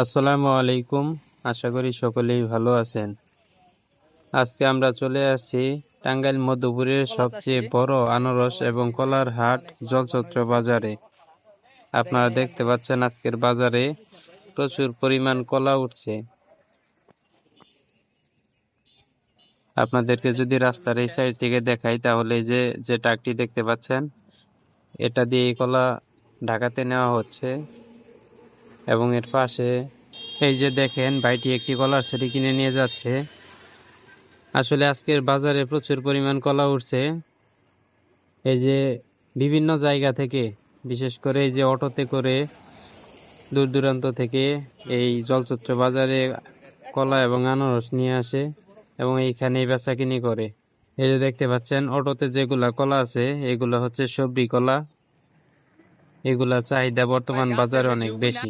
আসসালামু আলাইকুম। আশা করি সকলেই ভালো আছেন। আজকে আমরা চলে আসছি টাঙ্গাইল মধ্যপুরের সবচেয়ে বড় আনারস এবং কলার হাট জলচত্র বাজারে। আপনারা দেখতে পাচ্ছেন আজকের বাজারে প্রচুর পরিমাণ কলা উঠছে। আপনাদেরকে যদি রাস্তার এই সাইড থেকে দেখাই তাহলে যে যে ট্রাকটি দেখতে পাচ্ছেন এটা দিয়ে কলা ঢাকাতে নেওয়া হচ্ছে। এবং এর পাশে এই যে দেখেন, ভাইটি একটি কলার সেটি কিনে নিয়ে যাচ্ছে। আসলে আজকের বাজারে প্রচুর পরিমাণ কলা উঠছে। এই যে বিভিন্ন জায়গা থেকে, বিশেষ করে এই যে অটোতে করে দূর দূরান্ত থেকে এই জলচত্র বাজারে কলা এবং আনারস নিয়ে আসে এবং এইখানে বেচা কিনি করে। এই যে দেখতে পাচ্ছেন, অটোতে যেগুলা কলা আছে, এগুলো হচ্ছে সবরি কলা। এগুলা চাহিদা বর্তমান বাজারে অনেক বেশি।